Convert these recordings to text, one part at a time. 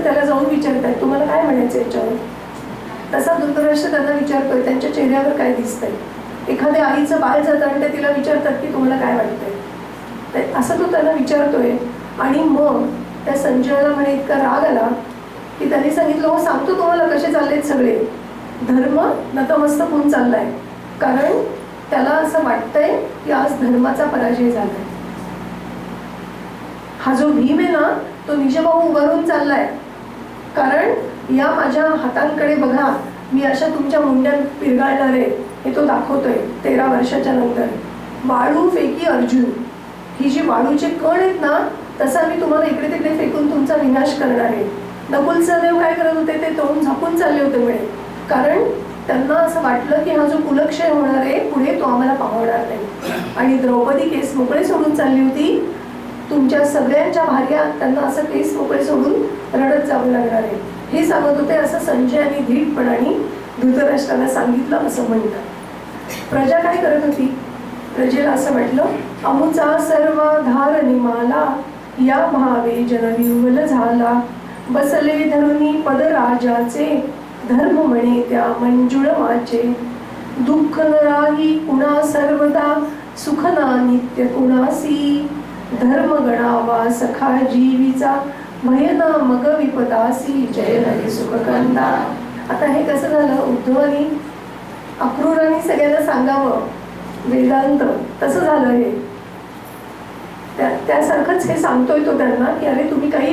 तर त्याला जाऊन विचारताय तुम्हाला काय म्हणायचं याच्यावर? तसा धृतराष्ट्र त्यांना विचारतोय त्यांच्या चेहऱ्यावर काय दिसतंय? एखाद्या आईचं बाळ जातं आणि ते तिला विचारतात की तुम्हाला काय वाटतंय? असं तो त्यांना विचारतोय. आणि मग त्या संजयाला म्हणे इतका राग आला की त्यांनी सांगितलं हो सांगतो तुम्हाला कसे चाललेत सगळे. धर्म नतमस्तक होऊन चाललाय. कारण त्याला असं वाटतंय की आज धर्माचा पराजय झालाय. हा जो भीम आहे ना तो निजभाऊ उभारून चाललाय. कारण या माझ्या हातांकडे बघा मी अशा तुमच्या मुंड्यात पिरगाळणार आहे हे तो दाखवतोय तेरा वर्षाच्या नंतर. वाळू फेकी अर्जुन. ही जी वाळूचे कण आहेत ना तसा मी तुम्हाला इकडे तिकडे फेकून तुमचा विनाश करणार आहे. नकुल सहदेव काय करत होते ते तोंड झाकून चालले होते मिळे. कारण त्यांना असं वाटलं की हा जो कुलक्षय होणार आहे पुढे तो आम्हाला पाहणार नाही. आणि द्रौपदी केस मोकळे सोडून चालली होती तुमच्या सगळ्यांच्या भार्या त्यांना असं केस मोकळे सोडून रडत जावं लागणार आहे हे सांगत होते असं संजयाने धीटपणाने धृतराष्ट्राला सांगितलं असं म्हणतात. प्रजा काय करत होती? प्रजेला असं म्हटलं अमुचा सर्व धार निमाला या भावे जनविवल झाला. बसले धरुनी पदराजाचे धर्म म्हणे त्या मंजुळ माचे दुःख न राही कुणा सर्वदा सुख ना नित्य कुणासी. धर्म गणावा सखा जीवीचा भय मग विपदासी जय हरी सुखकांता आता हे कसं झालं? उद्धवानी अक्रूराने सगळ्यांना सांगावं. वेदांत तसं झालं हे. त्यासारखंच हे सांगतोय तो त्यांना की अरे तुम्ही काही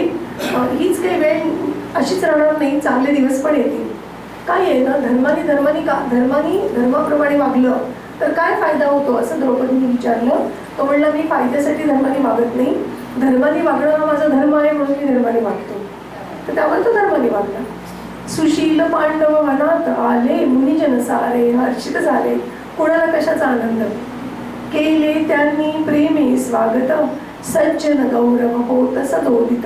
हीच काही वेळ अशीच राहणार नाही चांगले दिवस पण येतील. काय आहे ना धर्माने धर्माने का धर्माने धर्माप्रमाणे वागलं तर काय फायदा होतो? असं द्रौपदीने विचारलं. तो म्हणला मी फायद्यासाठी धर्माने वागत नाही. धर्माने वागणं हा माझा धर्म आहे म्हणून मी धर्माने वागतो तर त्यावर तो धर्माने वागला सुशील पांडव मनात आले मुनिजन सारे हर्षित झाले. कोणाला कशाचा आनंद? केले त्यांनी प्रेमे स्वागत. सज्जन गौरव होत सदोदित.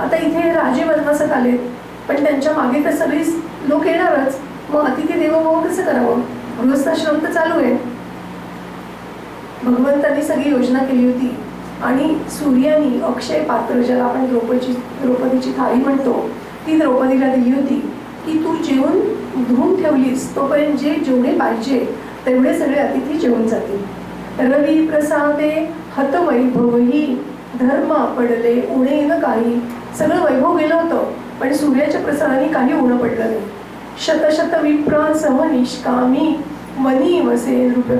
आता इथे राजे वनवासात आलेत पण त्यांच्या मागे तर सगळी लोक येणारच. मग अतिथी देवभाव कसं करावं? गृहस्थाश्रम तर चालू आहे. भगवंतांनी सगळी योजना केली होती. आणि सूर्यानी अक्षय पात्र ज्याला आपण द्रौपदीची द्रौपदीची थाळी म्हणतो ती द्रौपदीला दिली होती. की तू जेवून धुवून ठेवलीस तोपर्यंत जे जेवढे पाहिजे तेवढे सगळे अतिथी जेवून जातील. रवी प्रसादे हत वैभवही धर्म पडले उणे न काही. सगळं वैभव गेलं होतं पण सूर्याच्या प्रसादाने काही उणं पडलं नाही. शतशत विप्र सह निष्कामी मनी वसे नृप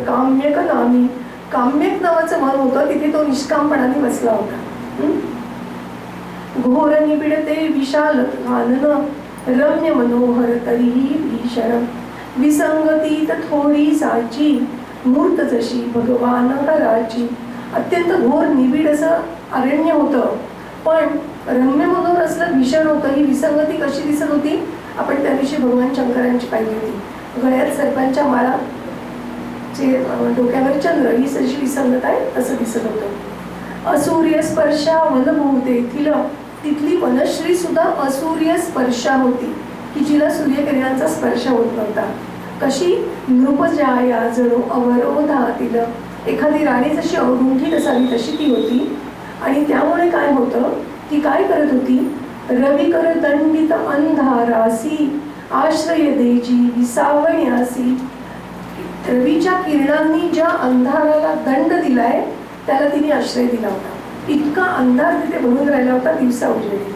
काम्यक नावाचं मन होतं तिथे तो निष्कामपणाने बसला होता. घोर निबिडते विशाल घालन रम्य मनोहर तरीही भीषण. विसंगतीत थोडी साची मूर्त जशी भगवान कराची. अत्यंत घोर निबिड असं अरण्य होतं. पण रम्य मनोहर असलं भीषण होतं. ही विसंगती कशी दिसत होती? आपण त्या दिवशी भगवान शंकरांची पाहिली होती. गळ्यात सर्पांच्या माळा जे डोक्यावर चंद्र ही जशी विसंगत आहे तसं दिसत होतं. असूर्य स्पर्शा वनभूते तिल तिथली वनश्री सुद्धा असूर्य स्पर्शा होती की जिला सूर्यकिरणांचा स्पर्श होत नव्हता. कशी? नृपजाया जणू अवरोधातील एखादी राणी जशी अवरुंठीत असावी तशी ती होती. आणि त्यामुळे काय होतं? ती काय करत होती? रविकर दंडित अंधारासी आश्रय देजी विसावण्यासी रवीच्या किरणांनी ज्या अंधाराला दंड दिलाय त्याला तिने आश्रय दिला होता. इतका अंधार तिथे भरून राहिला होता दिवसा उजेडी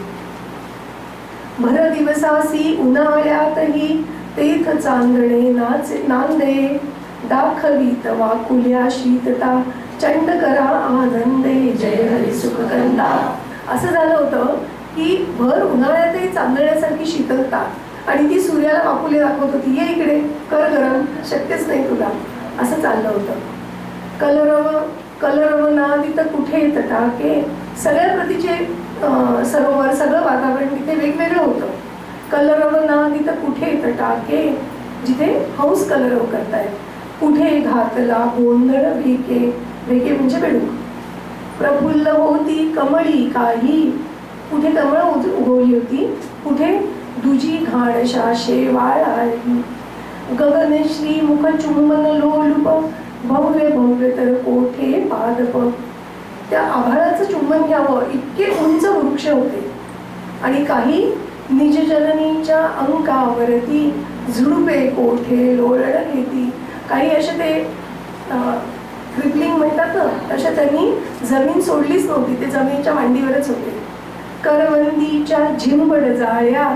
भर दिवसासी उन्हाळ्यातही तेथ चांदणे नाच नांदे. दाखवीत वाकुल्या शीतता चंड करा आनंदे जय हरी सुखकंदा. असं झालं होतं की भर उन्हाळ्यातही चांदण्यासारखी शीतलता आणि ती सूर्याला पापुले दाखवत होती ये इकडे कर गरम शक्यच नाही तुला. असं चाललं होतं. कलरव कलरव तिथं कुठे तटाके सगळ्या प्रतीचे सरोवर सगळं वातावरण तिथे वेगवेगळं होतं. कलरव तिथं कुठे तटाके जिथे हौस कलरव करतायत. कुठे घातला गोंधळ भेके भेके म्हणजे बेडूक. प्रफुल्ल होती कमळी काही. कुठे कमळ उज- उगवली होती? कुठे दुजी घाणशा गगन गगनश्री मुख चुंबन लोलुप भव्य भव्य तर कोठे पादप। त्या आभाळाचं चुंबन घ्यावं इतके उंच वृक्ष होते। आणि काही निज जननीच्या अंकावरती झुडुपे कोठे लोळण घेती। काही असे ते क्रिपलिंग म्हणतात ना तशा त्यांनी जमीन सोडलीच नव्हती ते जमिनीच्या मांडीवरच होते। करवंदीच्या झिंबड जाळ्या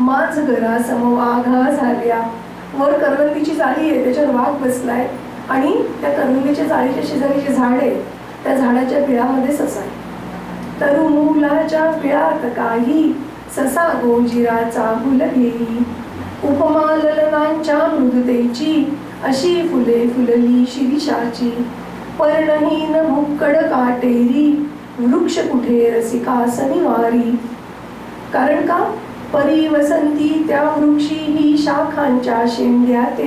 माझ घरा समवाघा झाल्या वर करवंदीची जाळी आहे त्याच्यावर वाघ बसलाय. आणि त्या करवंदीच्या जाळीच्या शेजारी जे झाड आहे त्या झाडाच्या बिळामध्ये ससा आहे. तरुमुलाच्या बिळात काही ससा गोजिराचा फुल घेई. उपमा ललनांच्या मृदतेची अशी फुले फुलली शिरीषाची. पर्णहीन भुक्कड काटेरी वृक्ष कुठे रसिका सनिवारी. कारण का? परी वसंती त्या वृक्षी ही शाखांच्या शेंड्या ते.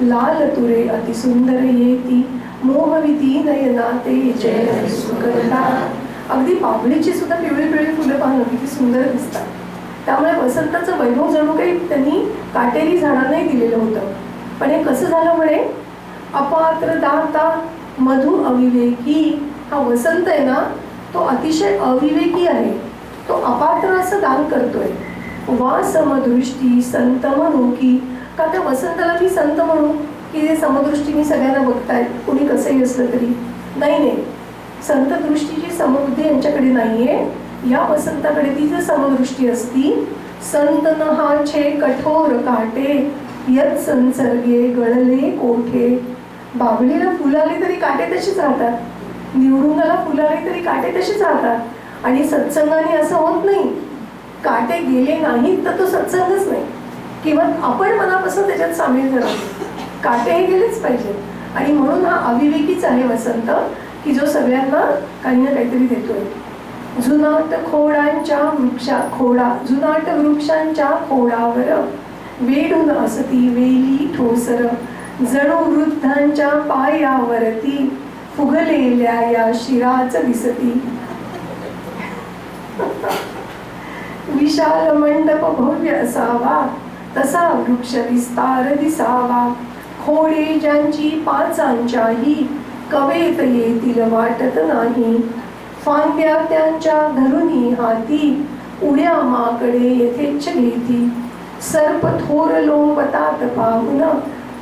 लाल तुरे अतिसुंदर येती मोहविती नयना ते जय सुकरता अगदी पापडीची सुद्धा पिवळी पिवळी फुलं पाहणं किती सुंदर दिसतात. त्यामुळे वसंताचं वैभव जणू काही त्यांनी काटेरी झाडांनाही दिलेलं होतं. पण हे कसं झालं म्हणे? अपात्र दाता मधु अविवेकी. हा वसंत आहे ना तो अतिशय अविवेकी आहे. तो अपात्र असं दान करतोय. वा समदृष्टी संत म्हणू की का त्या वसंताला मी संत म्हणू की ते समदृष्टीने सगळ्यांना बघतायत कुणी कसंही असलं तरी. नाही नाही. संतदृष्टीची समबुद्धी यांच्याकडे नाहीये या वसंताकडे ती जर समदृष्टी असती संत नहाचे कठोर काटे यत संसर्गे गळले कोठे? बाबळीला फुलं आली तरी काटे तशीच राहतात. निवडुंगाला फुलं आली तरी काटे तशीच राहतात. आणि सत्संगाने असं होत नाही. काटे गेले नाहीत तर तो सत्संगच नाही. किंवा आपण मनापासून त्याच्यात सामील झालो. काटे हे गेलेच पाहिजे. आणि म्हणून हा अविवेकीच आहे वसंत की जो सगळ्यांना काही ना काहीतरी देतोय. जुनाट खोडांच्या वृक्षा खोडा जुनाट वृक्षांच्या खोडावर वेढून असती वेली ठोसर. जणू वृद्धांच्या पायावरती फुगलेल्या या शिराच दिसती. विशाल मंडप भव्य असावा तसा वृक्ष विस्तार दिसावा. खोडे ज्यांची पाचांच्याही कवेत येतील वाटत नाही. फांद्या त्यांच्या धरुनी हाती उड्या माकडे येथेच घेती सर्प थोर लोंबतात पाहून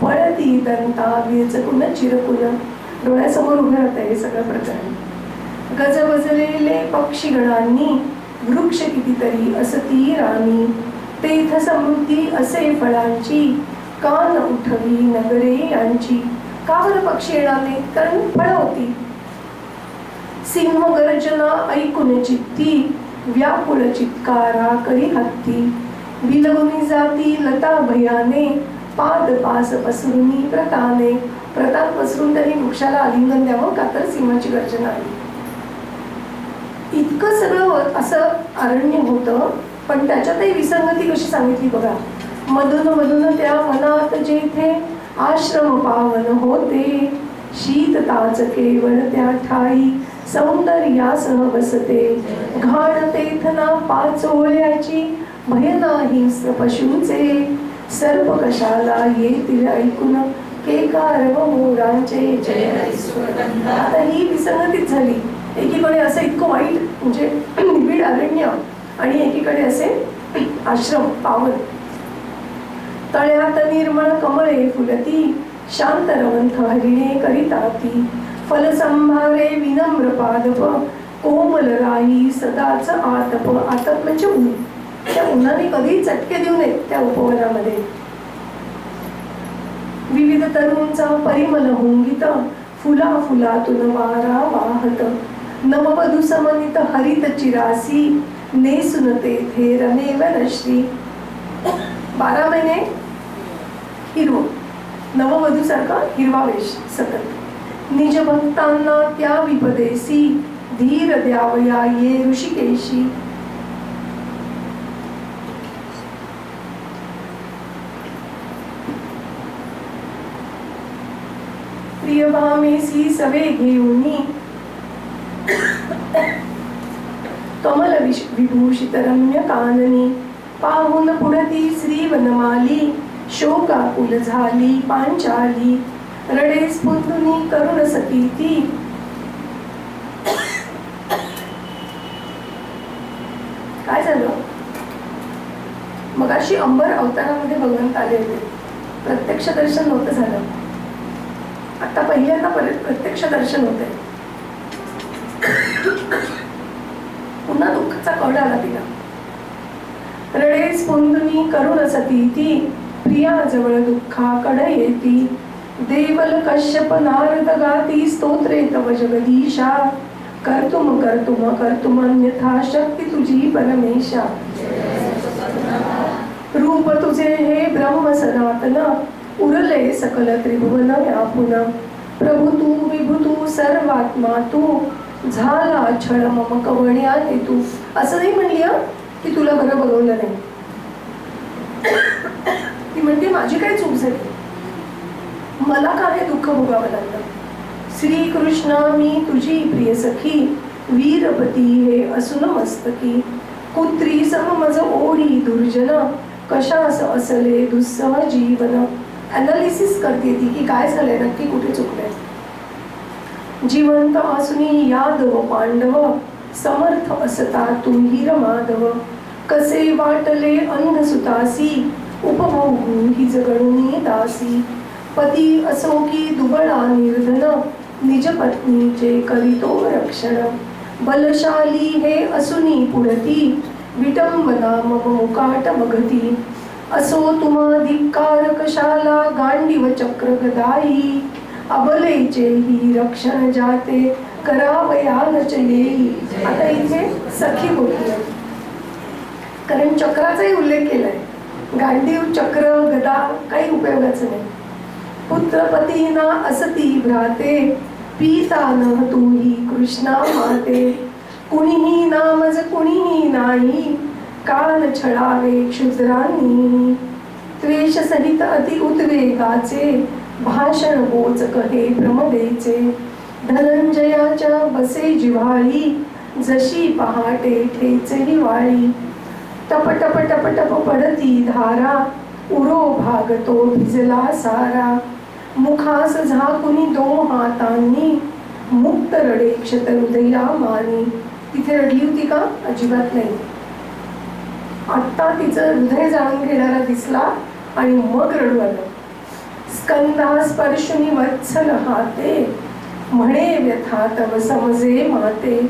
पळती दंता विरचकुन चिरकुन. डोळ्यासमोर उभे राहत हे सगळं प्रकरण. गजबजलेले पक्षीगणांनी वृक्ष कितीतरी असती राणी तेथ समृद्धी असे फळांची कान उठवी नगरे यांची कावर पक्षी येणारे कारण फळ होती सिंह गर्जना ऐकून चित्ती व्याकुळ चित्कारा करी हत्ती. बिलवणी जाती लता भयाने पाद पास पसरुनी प्रताने. प्रताप पसरून त्यांनी वृक्षाला आलिंगन द्यावं का तर सिंहाची गर्जना आली इतकं सगळं हो- असं अरण्य होतं पण त्याच्यातही विसंगती कशी सांगितली बघा. मधून मधून त्या मनात जेथे आश्रम पावन होते शीतताच केवळ त्या ठाई सौंदर्यासह बसते. घाण तेथना पाचोळ्याची भय नाही पशूचे. सर्व कशाला येतील ऐकून के कारव मोरांचे. जय आता ही विसंगतीच झाली. एकीकडे असं इतकं वाईट म्हणजे निबिड अरण्य आणि एकीकडे असे आश्रम पावन. तळ्यात निर्मळ कमळे फुलती शांत रवंथ हरिणे करिता ती फलसंभारे विनम्र पादप कोमल राही सदाच आतप आतप म्हणजे ऊन. त्या उन्हाने कधी चटके देऊ नयेत त्या उपवनामध्ये. विविध तरुणचा परिमल होंगित फुला फुलातून वारा वाहत. नववधू समनित हरित चिरासी ने सुनते थे रमेव वनश्री। बारा महिने हिरव नववधूसारखा हिरवा वेश सतत। निज भक्तांना त्या विपदेसी धीर द्यावया ये ऋषिकेशी। प्रियभामेसी सवे घेऊनी कमल विश- विभूषित रम्य काननी पाहून पुढती श्री वनमाली शोकाकुल झाली पांचाली रडे स्फुंदुनी करुण सती ती काय झालं? मग अशी अंबर अवतारामध्ये भगवंत आले होते. प्रत्यक्ष दर्शन नव्हतं झालं. आता पहिल्यांदा परत प्रत्यक्ष दर्शन होते पुन्हा दुःखाचा आला तिला? रडे स्फुंदुनी करुण सती ती प्रिया जवळ दुःखा कड येती. देवल कश्यप नारद गाती स्तोत्रे तव जगदीशा. कर्तुम कर्तुम कर्तुम अन्यथा शक्ती तुझी परमेशा. रूप तुझे हे ब्रह्म सनातन उरले सकल त्रिभुवन व्यापुन. प्रभु तू विभू तू सर्वात्मा तू झाला छळ मम कवण्या तू. असं नाही म्हणली की तुला बरं बघवलं नाही. ती म्हणते माझी काय चूक झाली? मला काय दुःख भोगावं लागलं? श्री कृष्ण मी तुझी प्रिय सखी वीरपती हे असून मस्तकी. कुत्री सम मज ओढी दुर्जन कशा असं असले दुस्सह जीवन? अनालिसिस करते ती की काय झालंय नक्की कुठे चुकलंय? जिवंत असूनी यादव पांडव समर्थ असता तुम्ही रमाधव कसे वाटले अंधसुतासी उपभोगू ही जगणुनी दासी. पती असो की दुबळा निर्धन निज पत्नीचे करितो रक्षण. बलशाली हे असुनी पुढती विटंबना मम मुकाट बघती. असो तुम्हा धिक्कार कशाला गांडीव चक्र गदाई अबलेचे ही रक्षण जाते. करावयानच येई आता इथे सखी बोलली कारण चक्राचाही उल्लेख केलाय. गांडीव चक्र गदा काही उपयोगाचं नाही. पुत्रपतीना असती भ्राते पिता न तूही कृष्णा माते कुणीही नामज कुणीही नाही. काल छळावे क्षुद्रांनी. त्वेष सहित अति उद्वेगाचे. भाषण बोचक हे प्रमदेचे धनंजयाच्या बसे जिव्हाळी जशी पहाटे ठेचे हिवाळी. टप टप टप टप पडती धारा उरो भागतो भिजला सारा. मुखास झाकुनी दो हातांनी मुक्त रडे क्षत हृदया मानी. तिथे रडली होती का? अजिबात नाही. आत्ता तिचं हृदय जाणून घेणारा दिसला आणि मग रडू आलं. स्कंदा स्पर्शुनी वत्सल हाते म्हणे व्यथा तव समजे माते.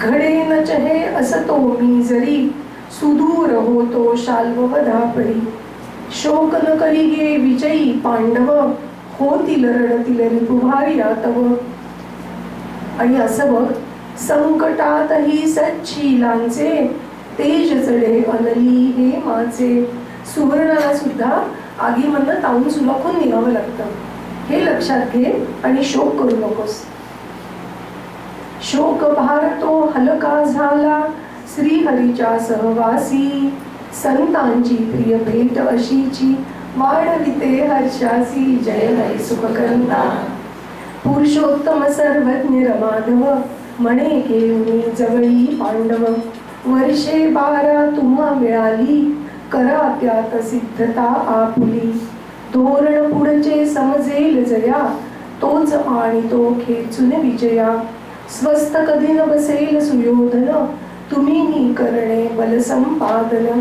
घडे न चहे असतो मी जरी सुदूर होतो शाल्व धापरी शोक न करी गे विजयी पांडव होतील रडतील रिपुभारी तव आणि असं बघ संकटातही सच्छीलांचे तेज चढे अनली हे माझे. सुवर्णाला सुद्धा आगीमधनं तावून सुलाखून निघावं लागतं. हे लक्षात घे आणि शोक करू नकोस. शोक भारतो हलका झाला. श्रीहरीच्या सहवासी संतांची प्रिय भेट अशीची. वाढविते हर्षासी जय हरी सुखकर्ता. पुरुषोत्तम सर्वज्ञ रमाधव म्हणे घेऊनी जवळी पांडव. वर्षे बारा तुम्हा मिळाली करा त्यात सिद्धता आपुली. धोरण पुढचे समजेल जया तोच आणि तो खेचून विजया. स्वस्त कधी न बसेल सुयोधन तुम्ही नी करणे बलसंपादन.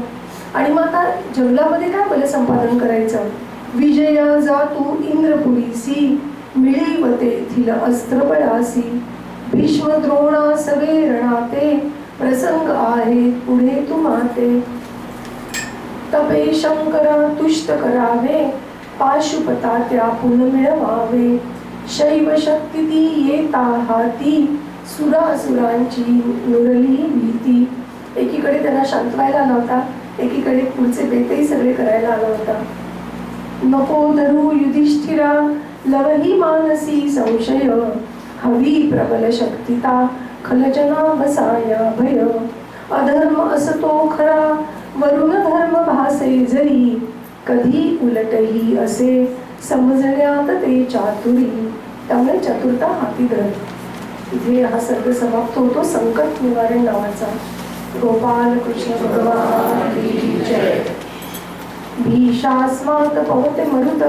आणि मग आता जंगलामध्ये काय बलसंपादन करायचं? विजया जा तू इंद्रपुरीसी मिळीव तेथील अस्त्रबळासी. भीष्म द्रोणा सगळे रणाते प्रसंग आहे पुढे तुम्हाते. तपे शंकरा तुष्ट करावे पाशुपता त्या मिळवावे शैव शक्ती ती येता हाती सुरासुरांची नुरली भीती. एकीकडे त्यांना शांतवायला आला होता एकीकडे पुढचे बेतही सगळे करायला आला होता नको धरू युधिष्ठिरा लवही मानसी संशय. हवी प्रबल शक्तिता खलजना बसाया भय. अधर्म असतो खरा वरुण धर्म भासे जरी. कधी उलटही असे समजण्यात ते चातुरी. त्यामुळे चतुरता हाती धर इथे हा सर्ग समाप्त होतो. संकट निवारण नावाचा. गोपाल कृष्ण भगवान की पवते मरुत.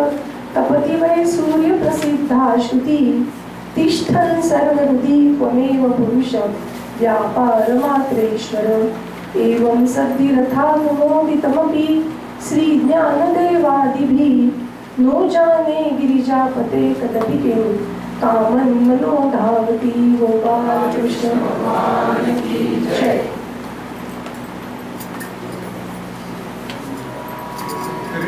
तपती वै सूर्य प्रसिद्धा श्रुती. तिष्ठन् सर्वहृदि त्वमेव पुरुष. व्यापार मात्रेश्वर. एवं सद्विरथानुमोदितमपि श्रीज्ञानदेवादिभिः नो जाने गिरिजापते कदपि किं कामन् मनो धावति गोपालकृष्ण भगवान की जय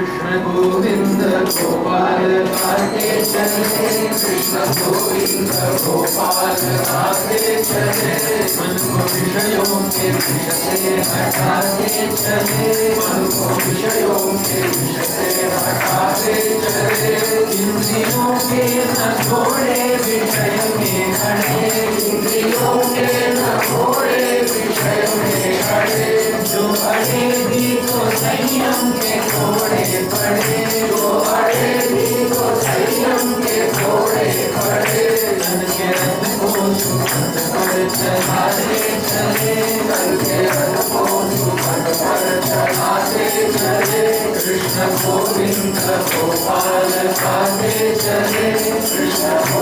कृष्ण गोविंद गोपाल गाते चले कृष्ण गोविंद गोपाल गाते चले मन को विषयों के विष से हटाते चले मन को विषयों के विष से हटाते चले इंद्रियों के न छोड़े विषय में खड़े इंद्रियों के न छोड़े विषय में खड़े जो अड़े भी तो संयम के घोड़े पड़े जो अड़े भी तो संयम के घोड़े पड़े तन के रथ को सुखद पर चलाते चले तन के रथ को सुखद पर चले कृष्ण गोविंद गोपाल गाते चले कृष्ण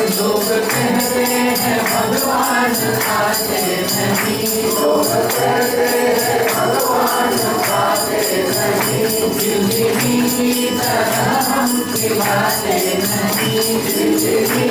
लोग कहते हैं भगवान आते नहीं लोग कहते हैं भगवान आते नहीं जिंदगी की तरह हम खिलाते नहीं जिंदगी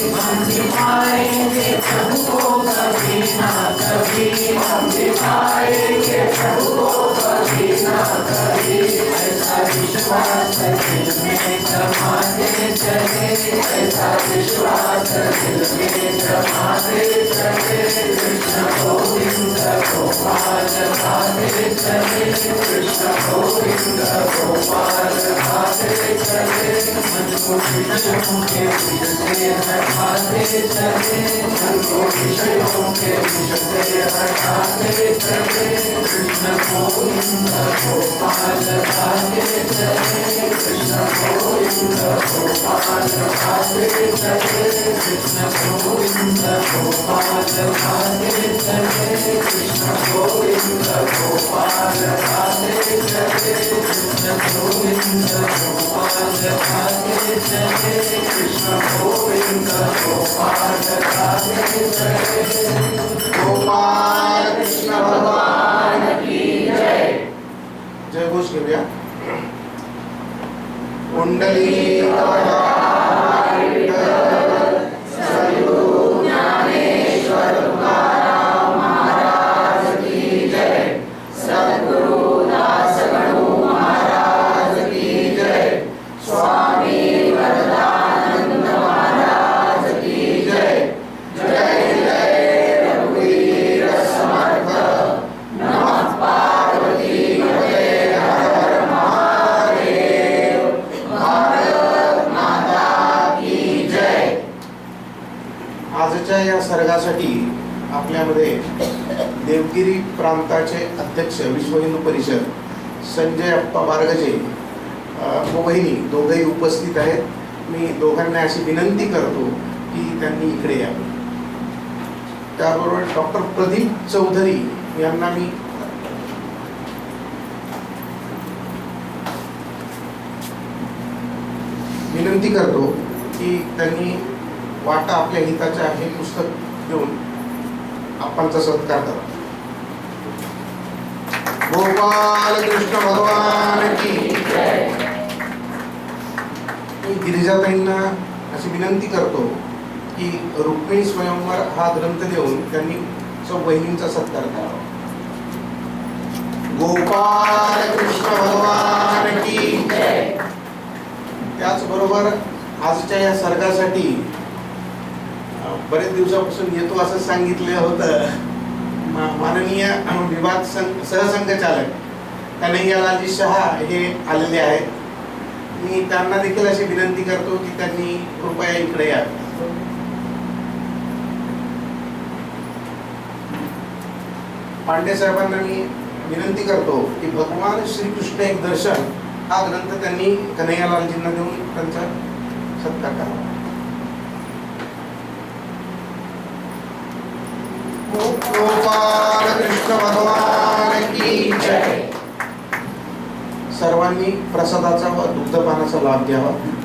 गाते चले मन को विषयों के विष से हटाते चले मन को विषयों के विष से हटाते चले कृष्ण गोविंद गोपाल गाते चले कृष्ण गोविंद गोपाल गाते चले कृष्ण गोविंद गोपाल गाते चले कृष्ण गोविंद गोपाल गाते चले कृष्ण गोविंद गोपाल गाते चले कृष्ण गोविंद गोपाल गाते चले गोपाल कृष्ण भगवान की जय जय घोष घेऊया कुंडली विठ्ठल अशी विनंती करतो की त्यांनी इकडे यावे त्याबरोबर डॉक्टर प्रदीप चौधरी यांना मी विनंती करतो की त्यांनी वाटा आपल्या हिताच्या हे पुस्तक घेऊन आपणचा सत्कार करा. गोपाल कृष्ण भगवान की मी गिरिजाताईंना अशी विनंती करतो की रुक्मिणी स्वयंवर हा ग्रंथ देऊन त्यांनी सौ बहिणींचा सत्कार करावा. गोपाल कृष्ण भगवान की त्याचबरोबर आजच्या या सर्गासाठी बरेच दिवसापासून येतो असं सांगितलं होतं. माननीय अ, विभाग सं- सहसंघचालक कन्हैयालालजी शहा हे आलेले आहेत. मी त्यांना देखील अशी विनंती करतो की त्यांनी कृपया इकडे या. पांडे साहेबांना मी विनंती करतो की भगवान श्रीकृष्ण एक दर्शन हा ग्रंथ त्यांनी कन्हैयालालजींना देऊन त्यांचा सत्कार करावा गोपाल कृष्ण भगवान की जय. सर्वांनी प्रसादाचा व दुग्धपानाचा लाभ घ्यावा.